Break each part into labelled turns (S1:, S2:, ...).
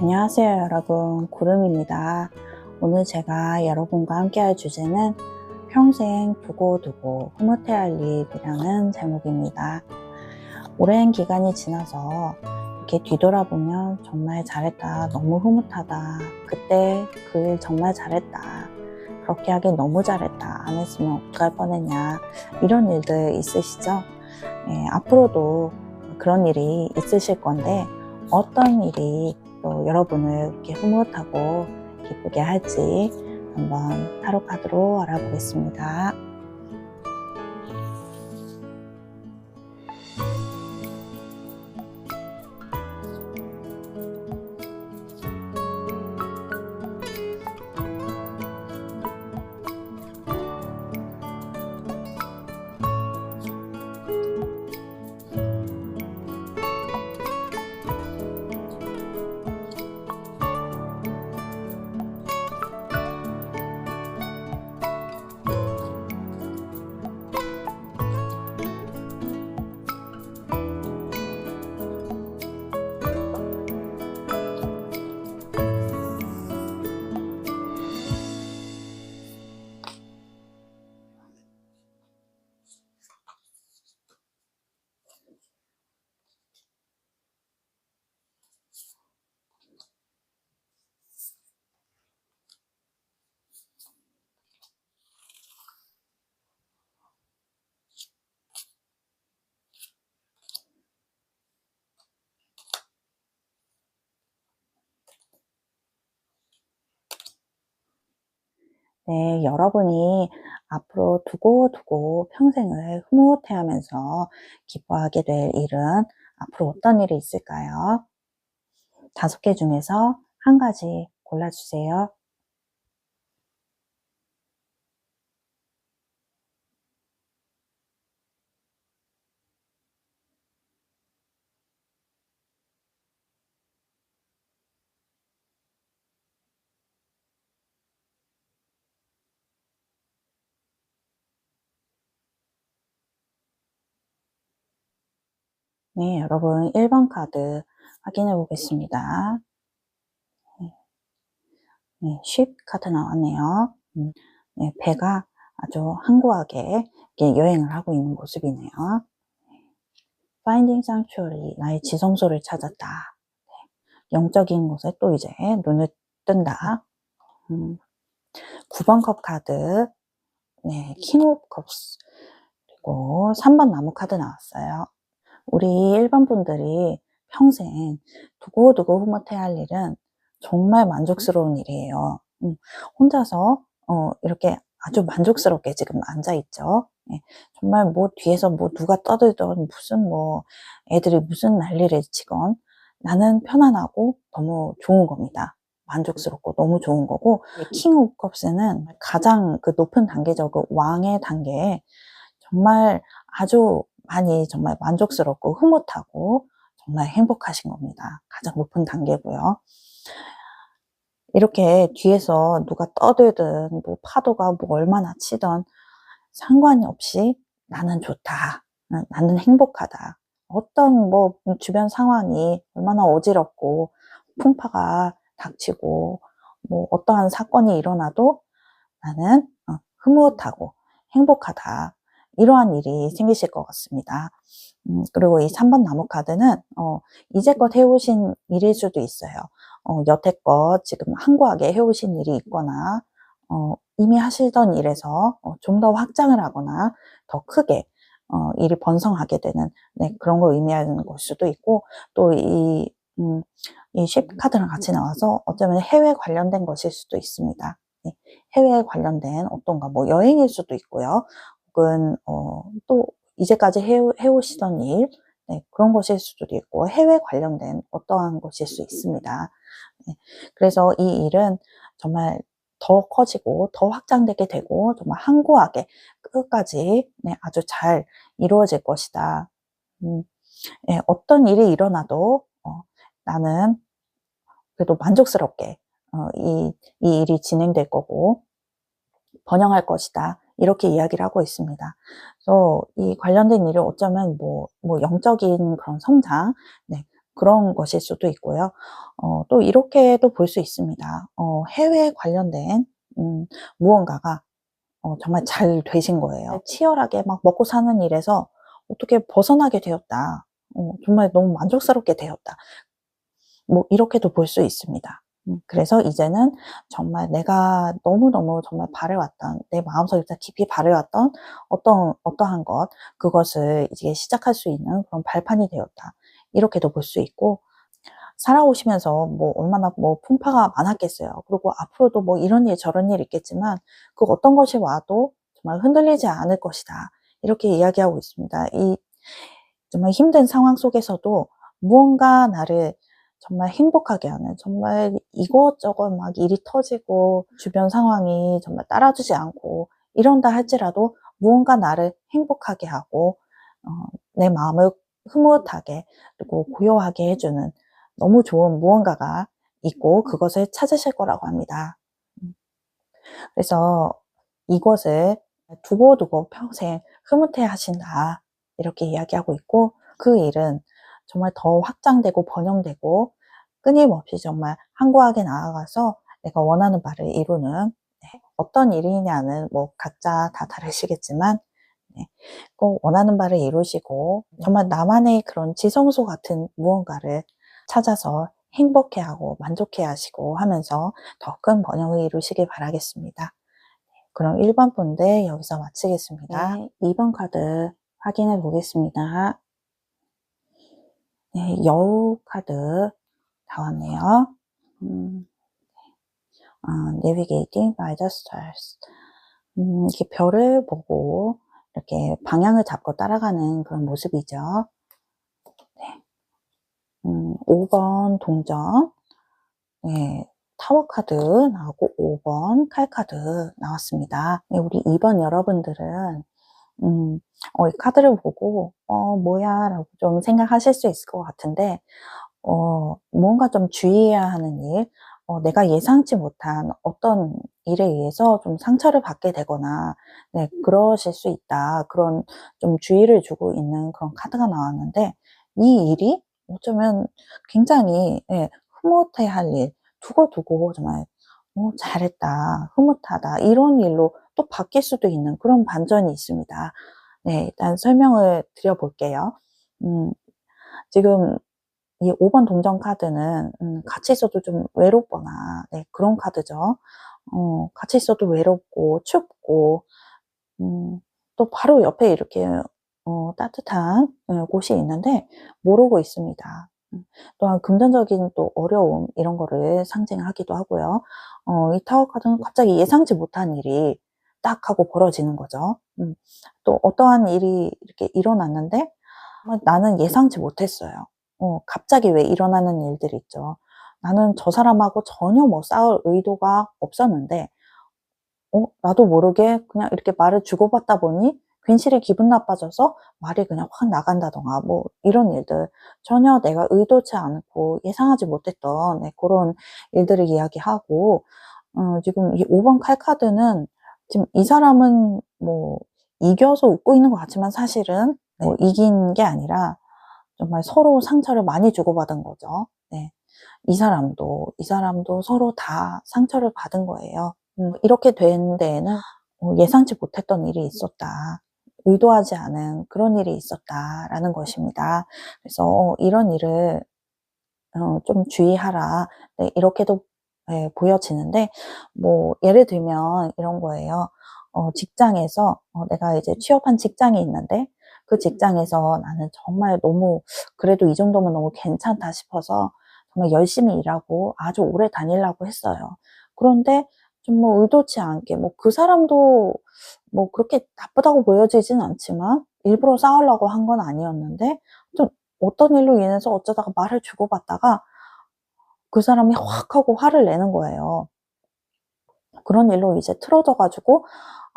S1: 안녕하세요 여러분. 구름입니다. 오늘 제가 여러분과 함께 할 주제는 평생 두고두고 흐뭇해할 일이라는 제목입니다. 오랜 기간이 지나서 이렇게 뒤돌아보면 정말 잘했다 너무 흐뭇하다. 그때 그 일 정말 잘했다. 그렇게 하길 너무 잘했다. 안 했으면 어떡할 뻔했냐. 이런 일들 있으시죠? 예, 앞으로도 그런 일이 있으실 건데 어떤 일이 또 여러분을 이렇게 흐뭇하고 기쁘게 할지 한번 타로 카드로 알아보겠습니다. 네, 여러분이 앞으로 두고두고 평생을 흐뭇해 하면서 기뻐하게 될 일은 앞으로 어떤 일이 있을까요? 다섯 개 중에서 한 가지 골라주세요. 네, 여러분 1번 카드 확인해 보겠습니다. 네, 쉽 카드 나왔네요. 음, 네, 배가 아주 항고하게 여행을 하고 있는 모습이네요. Finding Sanctuary, 나의 지성소를 찾았다. 네, 영적인 곳에 또 이제 눈을 뜬다. 음, 9번 컵 카드, 네, 킹 오브 컵스, 그리고 3번 나무 카드 나왔어요. 우리 일반 분들이 평생 두고두고 흐뭇해야 할 일은 정말 만족스러운 일이에요. 음, 혼자서 어, 이렇게 아주 만족스럽게 지금 앉아 있죠. 예, 정말 뭐 뒤에서 뭐 누가 떠들던 무슨 뭐 애들이 무슨 난리를 치건 나는 편안하고 너무 좋은 겁니다. 만족스럽고 너무 좋은 거고 킹 오브 컵스는 가장 그 높은 단계죠. 그 왕의 단계에 정말 아주 많이 정말 만족스럽고 흐뭇하고 정말 행복하신 겁니다. 가장 높은 단계고요. 이렇게 뒤에서 누가 떠들든 뭐 파도가 뭐 얼마나 치던 상관이 없이 나는 좋다. 나는 행복하다. 어떤 뭐 주변 상황이 얼마나 어지럽고 풍파가 닥치고 뭐 어떠한 사건이 일어나도 나는 어, 흐뭇하고 행복하다. 이러한 일이 생기실 것 같습니다. 음, 그리고 이 3번 나무 카드는 어, 이제껏 해오신 일일 수도 있어요. 어, 여태껏 지금 항고하게 해오신 일이 있거나 어, 이미 하시던 일에서 어, 좀 더 확장을 하거나 더 크게 어, 일이 번성하게 되는 네, 그런 걸 의미하는 걸 수도 있고 또이 음, 이쉽 카드랑 같이 나와서 어쩌면 해외 관련된 것일 수도 있습니다. 네, 해외에 관련된 어떤가 뭐 여행일 수도 있고요. 혹은 어, 또 이제까지 해, 해오시던 일 네, 그런 것일 수도 있고 해외 관련된 어떠한 것일 수 있습니다. 네, 그래서 이 일은 정말 더 커지고 더 확장되게 되고 정말 항고하게 끝까지 네, 아주 잘 이루어질 것이다. 음, 네, 어떤 일이 일어나도 어, 나는 그래도 만족스럽게 어, 이, 이 일이 진행될 거고 번영할 것이다. 이렇게 이야기를 하고 있습니다. 그래서 이 관련된 일을 어쩌면 뭐, 뭐 영적인 그런 성장, 네, 그런 것일 수도 있고요. 어, 또 이렇게도 볼 수 있습니다. 어, 해외 관련된 음, 무언가가 어, 정말 잘 되신 거예요. 치열하게 막 먹고 사는 일에서 어떻게 벗어나게 되었다. 어, 정말 너무 만족스럽게 되었다. 뭐 이렇게도 볼 수 있습니다. 음, 그래서 이제는 정말 내가 너무너무 정말 바래왔던 내 마음속에 깊이 바래왔던 어떤 어떠한 것 그것을 이제 시작할 수 있는 그런 발판이 되었다. 이렇게도 볼 수 있고 살아오시면서 뭐 얼마나 뭐 풍파가 많았겠어요. 그리고 앞으로도 뭐 이런 일 저런 일 있겠지만 그 어떤 것이 와도 정말 흔들리지 않을 것이다. 이렇게 이야기하고 있습니다. 이 정말 힘든 상황 속에서도 무언가 나를 정말 행복하게 하는 정말 이것저것 막 일이 터지고 주변 상황이 정말 따라주지 않고 이런다 할지라도 무언가 나를 행복하게 하고 어, 내 마음을 흐뭇하게 그리고 고요하게 해주는 너무 좋은 무언가가 있고 그것을 찾으실 거라고 합니다. 음. 그래서 이것을 두고두고 평생 흐뭇해 하신다. 이렇게 이야기하고 있고 그 일은 정말 더 확장되고 번영되고 끊임없이 정말 한구하게 나아가서 내가 원하는 바를 이루는 네, 어떤 일이냐는 뭐 각자 다 다르시겠지만 네, 꼭 원하는 바를 이루시고 정말 나만의 그런 지성소 같은 무언가를 찾아서 행복해하고 만족해 하시고 하면서 더 큰 번영을 이루시길 바라겠습니다. 그럼 1번 분들 여기서 마치겠습니다. 네, 2번 카드 확인해 보겠습니다. 네, 여우 카드 나왔네요. by the Stars. 음, 이렇게 별을 보고 이렇게 방향을 잡고 따라가는 그런 모습이죠. 네. 음, 5번 동전, 네, 타워 카드 나오고 5번 칼 카드 나왔습니다. 네, 우리 2번 여러분들은 음, 어, 이 카드를 보고 어, 뭐야 라고 좀 생각하실 수 있을 것 같은데 어, 뭔가 좀 주의해야 하는 일, 어, 내가 예상치 못한 어떤 일에 의해서 좀 상처를 받게 되거나, 네, 그러실 수 있다. 그런 좀 주의를 주고 있는 그런 카드가 나왔는데, 이 일이 어쩌면 굉장히, 예, 흐뭇해 할 일, 두고두고 정말, 어, 잘했다, 흐뭇하다, 이런 일로 또 바뀔 수도 있는 그런 반전이 있습니다. 네, 일단 설명을 드려볼게요. 음, 지금 이 5번 동전 카드는 음, 같이 있어도 좀 외롭거나 네, 그런 카드죠. 어, 같이 있어도 외롭고 춥고 음, 또 바로 옆에 이렇게 어, 따뜻한 어, 곳이 있는데 모르고 있습니다. 음, 또한 금전적인 또 어려움 이런 거를 상징하기도 하고요. 어, 이 타워 카드는 갑자기 예상치 못한 일이 딱 하고 벌어지는 거죠. 음, 또 어떠한 일이 이렇게 일어났는데 나는 예상치 못했어요. 어, 갑자기 왜 일어나는 일들이 있죠. 나는 저 사람하고 전혀 뭐 싸울 의도가 없었는데, 어, 나도 모르게 그냥 이렇게 말을 주고받다 보니 괜시리 기분 나빠져서 말이 그냥 확 나간다던가 뭐 이런 일들 전혀 내가 의도치 않고 예상하지 못했던 네, 그런 일들을 이야기하고 어, 지금 이 5번 칼 카드는 지금 이 사람은 뭐 이겨서 웃고 있는 것 같지만 사실은 뭐 이긴 게 아니라 정말 서로 상처를 많이 주고받은 거죠. 네. 이 사람도, 이 사람도 서로 다 상처를 받은 거예요. 음, 이렇게 된 데에는 어, 예상치 못했던 일이 있었다. 의도하지 않은 그런 일이 있었다라는 것입니다. 그래서 어, 이런 일을 어, 좀 주의하라. 네, 이렇게도 네, 보여지는데, 뭐, 예를 들면 이런 거예요. 어, 직장에서 어, 내가 이제 취업한 직장이 있는데, 그 직장에서 나는 정말 너무 그래도 이 정도면 너무 괜찮다 싶어서 정말 열심히 일하고 아주 오래 다니려고 했어요. 그런데 좀 뭐 의도치 않게 뭐 그 사람도 뭐 그렇게 나쁘다고 보여지진 않지만 일부러 싸우려고 한 건 아니었는데 좀 어떤 일로 인해서 어쩌다가 말을 주고받다가 그 사람이 확 하고 화를 내는 거예요. 그런 일로 이제 틀어져 가지고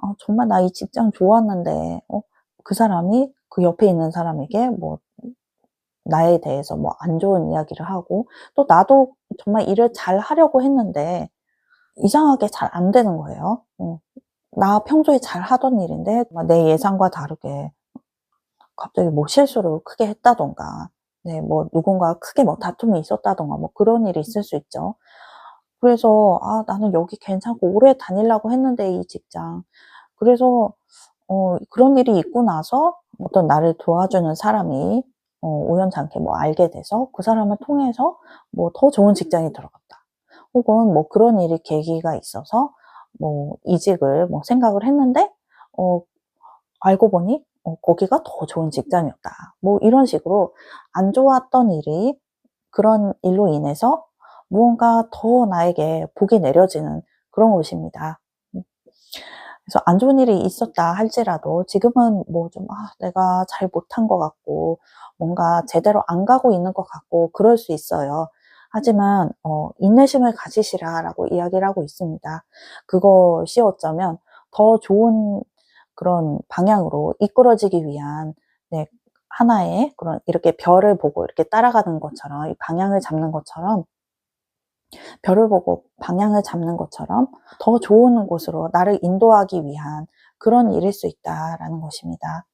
S1: 아, 정말 나 이 직장 좋았는데 어, 그 사람이 그 옆에 있는 사람에게 뭐 나에 대해서 뭐 안 좋은 이야기를 하고 또 나도 정말 일을 잘 하려고 했는데 이상하게 잘 안 되는 거예요. 어. 나 평소에 잘 하던 일인데 내 예상과 다르게 갑자기 뭐 실수를 크게 했다던가 네, 뭐 누군가 크게 뭐 다툼이 있었다던가 뭐 그런 일이 있을 수 있죠. 그래서 아, 나는 여기 괜찮고 오래 다니려고 했는데 이 직장. 그래서 어, 그런 일이 있고 나서 어떤 나를 도와주는 사람이 어, 우연찮게 뭐 알게 돼서 그 사람을 통해서 뭐 더 좋은 직장에 들어갔다. 혹은 뭐 그런 일이 계기가 있어서 뭐 이직을 뭐 생각을 했는데 어, 알고 보니 어, 거기가 더 좋은 직장이었다. 뭐 이런 식으로 안 좋았던 일이 그런 일로 인해서 무언가 더 나에게 복이 내려지는 그런 곳입니다. 그래서 안 좋은 일이 있었다 할지라도 지금은 뭐 좀, 아, 내가 잘 못한 것 같고, 뭔가 제대로 안 가고 있는 것 같고, 그럴 수 있어요. 하지만, 어, 인내심을 가지시라라고 이야기를 하고 있습니다. 그것이 어쩌면 더 좋은 그런 방향으로 이끌어지기 위한, 네, 하나의 그런 이렇게 별을 보고 이렇게 따라가는 것처럼, 이 방향을 잡는 것처럼 별을 보고 방향을 잡는 것처럼 더 좋은 곳으로 나를 인도하기 위한 그런 일일 수 있다라는 것입니다.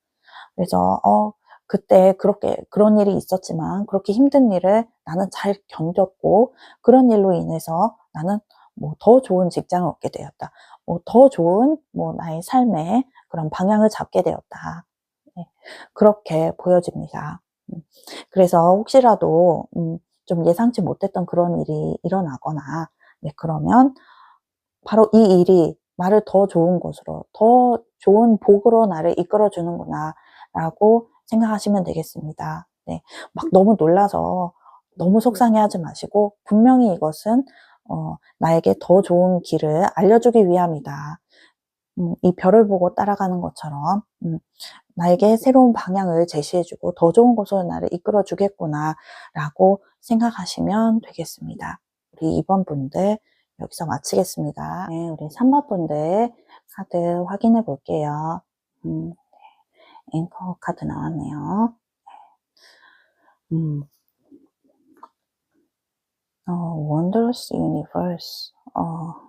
S1: 그래서 어 그때 그렇게 그런 일이 있었지만 그렇게 힘든 일을 나는 잘 견뎠고 그런 일로 인해서 나는 뭐 더 좋은 직장을 얻게 되었다. 뭐 더 좋은 뭐 나의 삶의 그런 방향을 잡게 되었다. 네, 그렇게 보여집니다. 음, 그래서 혹시라도 음, 좀 예상치 못했던 그런 일이 일어나거나 네, 그러면 바로 이 일이 나를 더 좋은 곳으로 더 좋은 복으로 나를 이끌어 주는구나 라고 생각하시면 되겠습니다. 네, 막 너무 놀라서 너무 속상해하지 마시고 분명히 이것은 어, 나에게 더 좋은 길을 알려주기 위함이다. 음, 이 별을 보고 따라가는 것처럼 음, 나에게 새로운 방향을 제시해주고 더 좋은 곳으로 나를 이끌어 주겠구나 라고 생각하시면 되겠습니다. 우리 2번 분들 여기서 마치겠습니다. 네, 우리 3번 분들 카드 확인해 볼게요. 음, 네, 앵커 카드 나왔네요. 네. 음, 어, Wondrous Universe. 어, 네,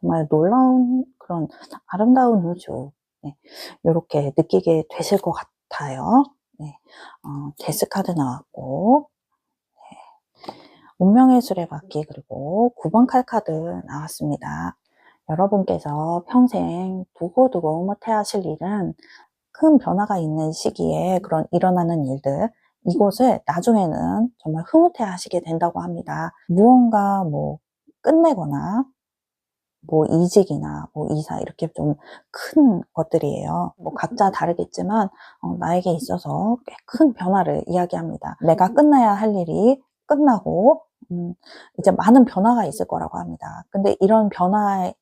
S1: 정말 놀라운 그런 아름다운 우주. 네, 이렇게 느끼게 되실 것 같아요. 네, 어, 데스 카드 나왔고, 네, 운명의 수레바퀴 그리고 9번 칼 카드 나왔습니다. 여러분께서 평생 두고두고 못해하실 일은 큰 변화가 있는 시기에 그런 일어나는 일들, 이곳을 나중에는 정말 흐뭇해 하시게 된다고 합니다. 무언가 뭐 끝내거나 뭐 이직이나 뭐 이사 이렇게 좀 큰 것들이에요. 뭐 각자 다르겠지만 어, 나에게 있어서 꽤 큰 변화를 이야기합니다. 내가 끝나야 할 일이 끝나고 음, 이제 많은 변화가 있을 거라고 합니다. 근데 이런 변화가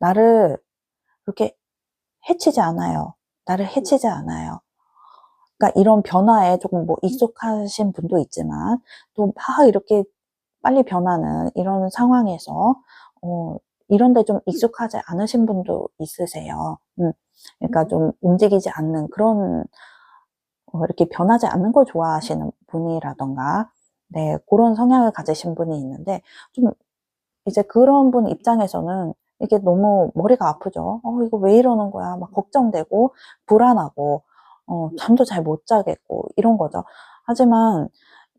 S1: 나를 그렇게 해치지 않아요. 나를 해치지 않아요. 그러니까 이런 변화에 조금 뭐 익숙하신 분도 있지만 또 막 이렇게 빨리 변하는 이런 상황에서 어, 이런데 좀 익숙하지 않으신 분도 있으세요. 음, 그러니까 좀 움직이지 않는 그런 어, 이렇게 변하지 않는 걸 좋아하시는 분이라던가 네 그런 성향을 가지신 분이 있는데 좀 이제 그런 분 입장에서는 이게 너무 머리가 아프죠. 어 이거 왜 이러는 거야? 막 걱정되고 불안하고 어, 잠도 잘 못 자겠고 이런 거죠. 하지만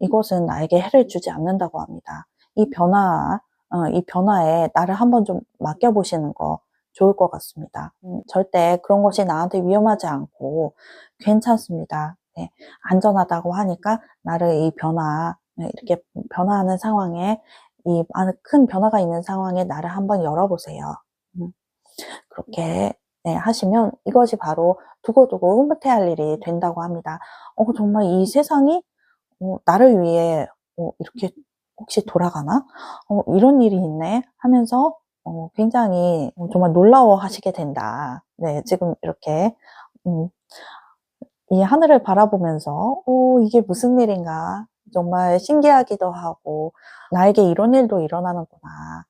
S1: 이것은 나에게 해를 주지 않는다고 합니다. 이 변화 어, 이 변화에 나를 한번 좀 맡겨보시는 거 좋을 것 같습니다. 음, 절대 그런 것이 나한테 위험하지 않고 괜찮습니다. 네, 안전하다고 하니까 나를 이 변화, 네, 이렇게 변화하는 상황에 이 큰 변화가 있는 상황에 나를 한번 열어보세요. 음, 그렇게 네, 하시면 이것이 바로 두고두고 흐뭇해할 일이 된다고 합니다. 어, 정말 이 세상이 어, 나를 위해 어, 이렇게 혹시 돌아가나? 어, 이런 일이 있네 하면서 어, 굉장히 정말 놀라워 하시게 된다. 네, 지금 이렇게 음, 이 하늘을 바라보면서 어, 이게 무슨 일인가 정말 신기하기도 하고 나에게 이런 일도 일어나는구나.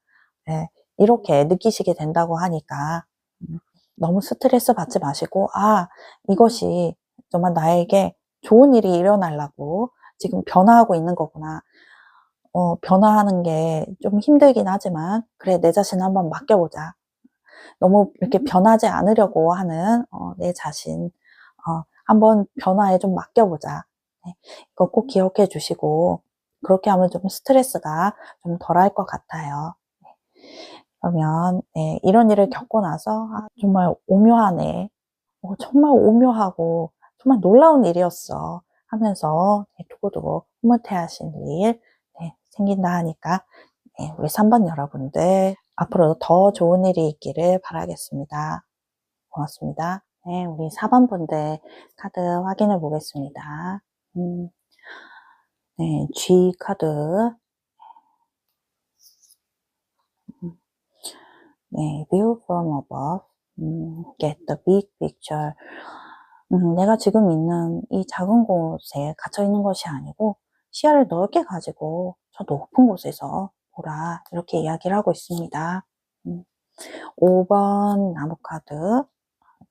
S1: 네, 이렇게 느끼시게 된다고 하니까 음, 너무 스트레스 받지 마시고 아 이것이 정말 나에게 좋은 일이 일어나려고 지금 변화하고 있는 거구나. 어, 변화하는 게 좀 힘들긴 하지만 그래 내 자신 한번 맡겨보자. 너무 이렇게 변하지 않으려고 하는 어, 내 자신 어, 한번 변화에 좀 맡겨보자. 네, 이거 꼭 기억해 주시고 그렇게 하면 좀 스트레스가 좀 덜할 것 같아요. 네. 그러면 네, 이런 일을 겪고 나서 아, 정말 오묘하네. 어, 정말 오묘하고 정말 놀라운 일이었어 하면서 네, 두고두고 흐뭇해하실 일 네, 생긴다 하니까 네, 우리 3번 여러분들 앞으로도 더 좋은 일이 있기를 바라겠습니다. 고맙습니다. 네, 우리 4번 분들 카드 확인해 보겠습니다. 음, 네, G 카드. 음, 네, view from above. 음, get the big picture. 음, 내가 지금 있는 이 작은 곳에 갇혀 있는 것이 아니고 시야를 넓게 가지고 저 높은 곳에서 보라 이렇게 이야기를 하고 있습니다. 음, 5번 나무 카드,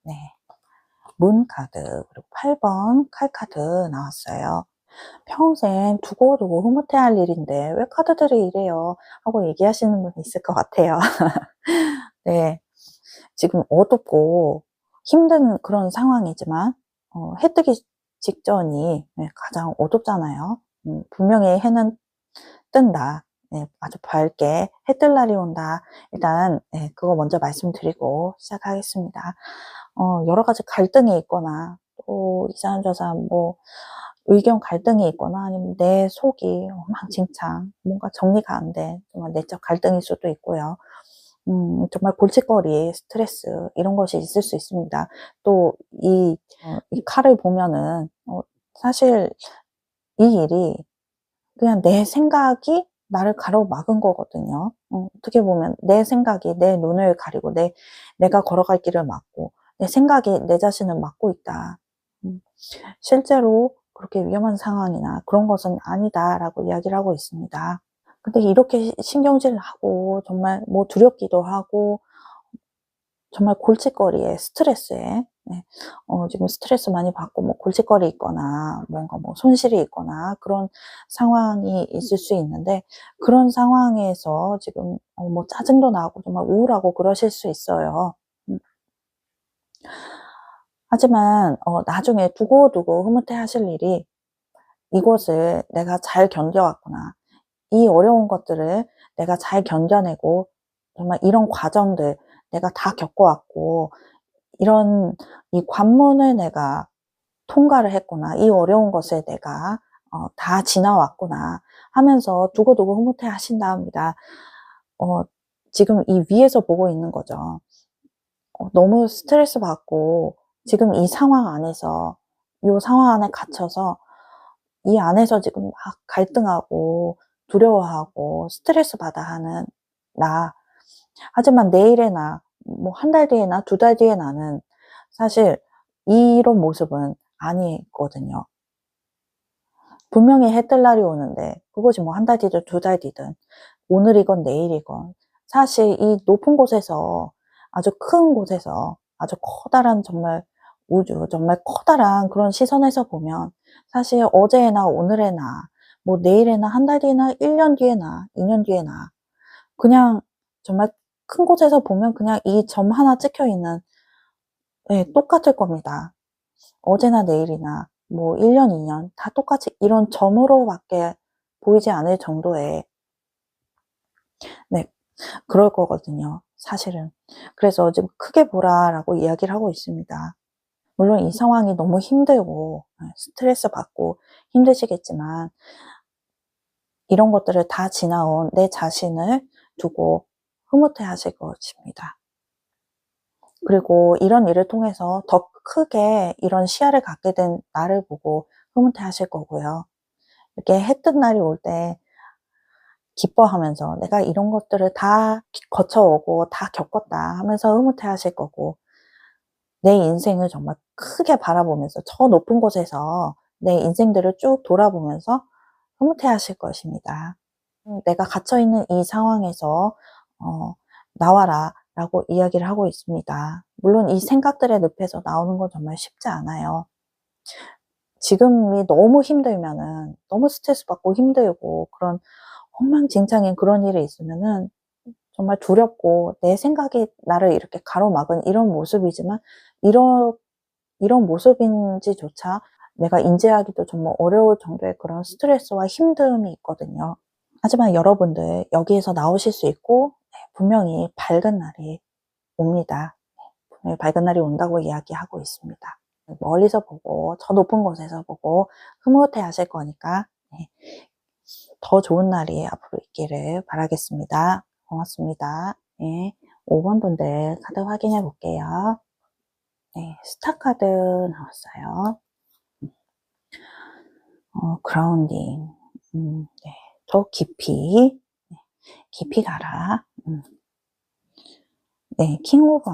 S1: 네, 문 카드 그리고 8번 칼 카드 나왔어요. 평생 두고두고 흐뭇해할 일인데 왜 카드들이 이래요? 하고 얘기하시는 분이 있을 것 같아요. 네, 지금 어둡고 힘든 그런 상황이지만 어, 해 뜨기 직전이 네, 가장 어둡잖아요. 음, 분명히 해는 뜬다. 네, 아주 밝게 해 뜰 날이 온다. 일단 네, 그거 먼저 말씀드리고 시작하겠습니다. 어, 여러 가지 갈등이 있거나 또 이 사람 저 사람 뭐 의견 갈등이 있거나 아니면 내 속이 엉망진창 뭔가 정리가 안 돼. 정말 내적 갈등일 수도 있고요. 음, 정말 골칫거리, 스트레스 이런 것이 있을 수 있습니다. 또이 어, 이 칼을 보면은 어, 사실 이 일이 그냥 내 생각이 나를 가로막은 거거든요. 어, 어떻게 보면 내 생각이 내 눈을 가리고 내 내가 걸어갈 길을 막고 내 생각이 내 자신을 막고 있다. 음, 실제로 그렇게 위험한 상황이나 그런 것은 아니다라고 이야기를 하고 있습니다. 근데 이렇게 신경질을 하고 정말 뭐 두렵기도 하고 정말 골칫거리에 스트레스에 네. 어, 지금 스트레스 많이 받고 뭐 골칫거리 있거나 뭔가 뭐 손실이 있거나 그런 상황이 있을 수 있는데 그런 상황에서 지금 어, 뭐 짜증도 나고 정말 우울하고 그러실 수 있어요. 음. 하지만 어, 나중에 두고두고 흐뭇해 하실 일이 이곳을 내가 잘 견뎌왔구나. 이 어려운 것들을 내가 잘 견뎌내고 정말 이런 과정들 내가 다 겪어왔고 이런 이 관문을 내가 통과를 했구나. 이 어려운 것을 내가 어, 다 지나왔구나 하면서 두고두고 흐뭇해 하신다 합니다. 어, 지금 이 위에서 보고 있는 거죠. 어, 너무 스트레스 받고 지금 이 상황 안에서 이 상황 안에 갇혀서 이 안에서 지금 막 갈등하고 두려워하고 스트레스 받아 하는 나. 하지만 내일의 나, 뭐 한 달 뒤의 나, 두 달 뒤의 나는 사실 이런 모습은 아니거든요. 분명히 해 뜰 날이 오는데 그것이 뭐 한 달 뒤든 두 달 뒤든 오늘이건 내일이건 사실 이 높은 곳에서 아주 큰 곳에서 아주 커다란 정말 우주 정말 커다란 그런 시선에서 보면 사실 어제의 나 오늘의 나뭐 내일에나 한 달 뒤에나 1년 뒤에나 2년 뒤에나 그냥 정말 큰 곳에서 보면 그냥 이 점 하나 찍혀 있는 네, 똑같을 겁니다. 어제나 내일이나 뭐 1년, 2년 다 똑같이 이런 점으로밖에 보이지 않을 정도의 네, 그럴 거거든요. 사실은. 그래서 지금 크게 보라라고 이야기를 하고 있습니다. 물론 이 상황이 너무 힘들고 네, 스트레스 받고 힘드시겠지만 이런 것들을 다 지나온 내 자신을 두고 흐뭇해 하실 것입니다. 그리고 이런 일을 통해서 더 크게 이런 시야를 갖게 된 나를 보고 흐뭇해 하실 거고요. 이렇게 해 뜬 날이 올 때 기뻐하면서 내가 이런 것들을 다 거쳐오고 다 겪었다 하면서 흐뭇해 하실 거고 내 인생을 정말 크게 바라보면서 저 높은 곳에서 내 인생들을 쭉 돌아보면서 흐뭇해 하실 것입니다. 음, 내가 갇혀있는 이 상황에서 어, 나와라 라고 이야기를 하고 있습니다. 물론 이 생각들의 늪에서 나오는 건 정말 쉽지 않아요. 지금이 너무 힘들면은 너무 스트레스 받고 힘들고 그런 엉망진창인 그런 일이 있으면은 정말 두렵고 내 생각이 나를 이렇게 가로막은 이런 모습이지만 이런 이런 모습인지조차 내가 인지하기도 정말 어려울 정도의 그런 스트레스와 힘듦이 있거든요. 하지만 여러분들 여기에서 나오실 수 있고 네, 분명히 밝은 날이 옵니다. 네, 분명히 밝은 날이 온다고 이야기하고 있습니다. 멀리서 보고 저 높은 곳에서 보고 흐뭇해 하실 거니까 네, 더 좋은 날이 앞으로 있기를 바라겠습니다. 고맙습니다. 네, 5번 분들 카드 확인해 볼게요. 네, 스타 카드 나왔어요. 어, 그라운딩. 음, 네, 더 깊이. 네, 깊이 가라. 음. 네, 킹 오브.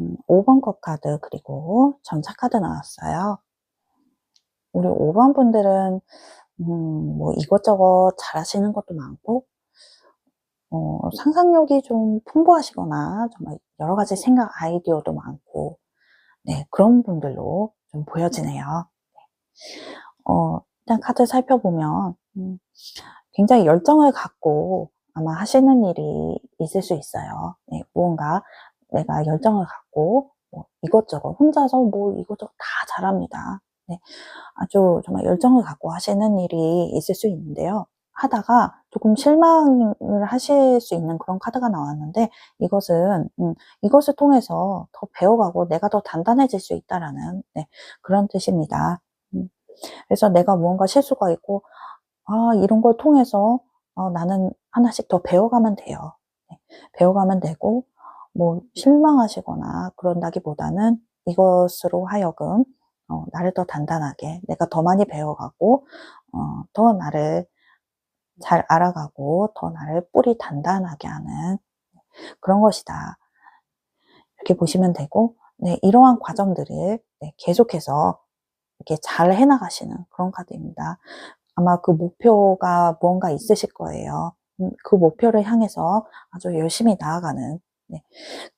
S1: 음, 5번 컵 카드, 그리고 전차 카드 나왔어요. 우리 5번 분들은, 음, 뭐 이것저것 잘 하시는 것도 많고, 어, 상상력이 좀 풍부하시거나, 정말 여러 가지 생각, 아이디어도 많고, 네, 그런 분들로 좀 보여지네요. 네. 어, 일단 카드 살펴보면, 음, 굉장히 열정을 갖고 아마 하시는 일이 있을 수 있어요. 네, 무언가 내가 열정을 갖고 뭐 이것저것 혼자서 뭐 이것저것 다 잘합니다. 네, 아주 정말 열정을 갖고 하시는 일이 있을 수 있는데요. 하다가 조금 실망을 하실 수 있는 그런 카드가 나왔는데 이것은 음, 이것을 통해서 더 배워가고 내가 더 단단해질 수 있다라는 네, 그런 뜻입니다. 음, 그래서 내가 무언가 실수가 있고 아 이런 걸 통해서 어, 나는 하나씩 더 배워가면 돼요. 네, 배워가면 되고 뭐 실망하시거나 그런다기보다는 이것으로 하여금 어, 나를 더 단단하게 내가 더 많이 배워가고 어, 더 나를 잘 알아가고 더 나를 뿌리 단단하게 하는 그런 것이다. 이렇게 보시면 되고 네, 이러한 과정들을 네, 계속해서 이렇게 잘 해나가시는 그런 카드입니다. 아마 그 목표가 무언가 있으실 거예요. 음, 그 목표를 향해서 아주 열심히 나아가는 네,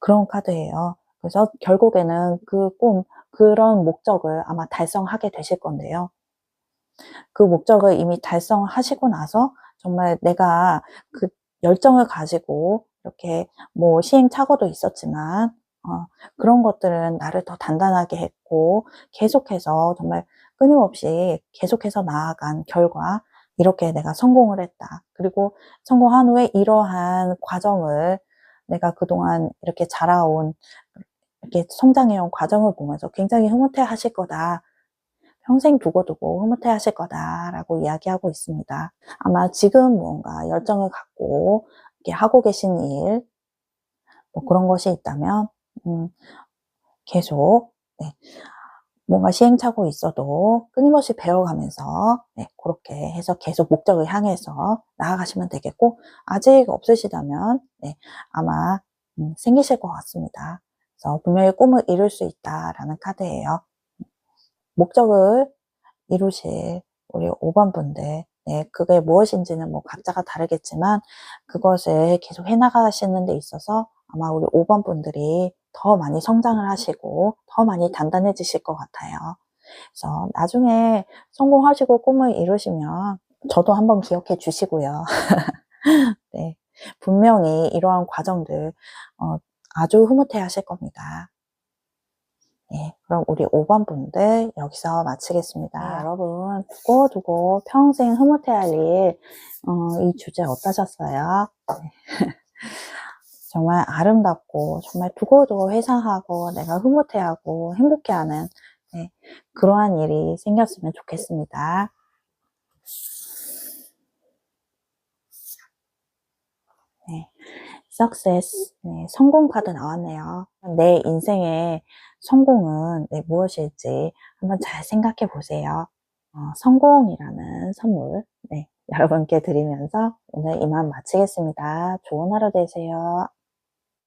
S1: 그런 카드예요. 그래서 결국에는 그 꿈, 그런 목적을 아마 달성하게 되실 건데요. 그 목적을 이미 달성하시고 나서 정말 내가 그 열정을 가지고 이렇게 뭐 시행착오도 있었지만 어, 그런 것들은 나를 더 단단하게 했고 계속해서 정말 끊임없이 계속해서 나아간 결과 이렇게 내가 성공을 했다. 그리고 성공한 후에 이러한 과정을 내가 그동안 이렇게 자라온 이렇게 성장해온 과정을 보면서 굉장히 흐뭇해 하실 거다. 평생 두고두고 흐뭇해 하실 거다라고 이야기하고 있습니다. 아마 지금 뭔가 열정을 갖고 이렇게 하고 계신 일, 뭐 그런 것이 있다면, 음, 계속, 네, 뭔가 시행착오 있어도 끊임없이 배워가면서, 네, 그렇게 해서 계속 목적을 향해서 나아가시면 되겠고, 아직 없으시다면, 네, 아마, 음, 생기실 것 같습니다. 그래서 분명히 꿈을 이룰 수 있다라는 카드예요. 목적을 이루실 우리 5번 분들, 네, 그게 무엇인지는 뭐 각자가 다르겠지만 그것을 계속 해나가시는 데 있어서 아마 우리 5번 분들이 더 많이 성장을 하시고 더 많이 단단해지실 것 같아요. 그래서 나중에 성공하시고 꿈을 이루시면 저도 한번 기억해 주시고요. 네, 분명히 이러한 과정들 어, 아주 흐뭇해 하실 겁니다. 네, 그럼 우리 5번 분들 여기서 마치겠습니다. 네, 여러분 두고 두고 평생 흐뭇해할 일, 어, 이 주제 어떠셨어요? 네. 정말 아름답고 정말 두고두고 회상하고 내가 흐뭇해하고 행복해하는 네, 그러한 일이 생겼으면 좋겠습니다. 네, success, 네, 성공 카드 나왔네요. 내 인생의 성공은 네, 무엇일지 한번 잘 생각해 보세요. 어, 성공이라는 선물 네, 여러분께 드리면서 오늘 이만 마치겠습니다. 좋은 하루 되세요.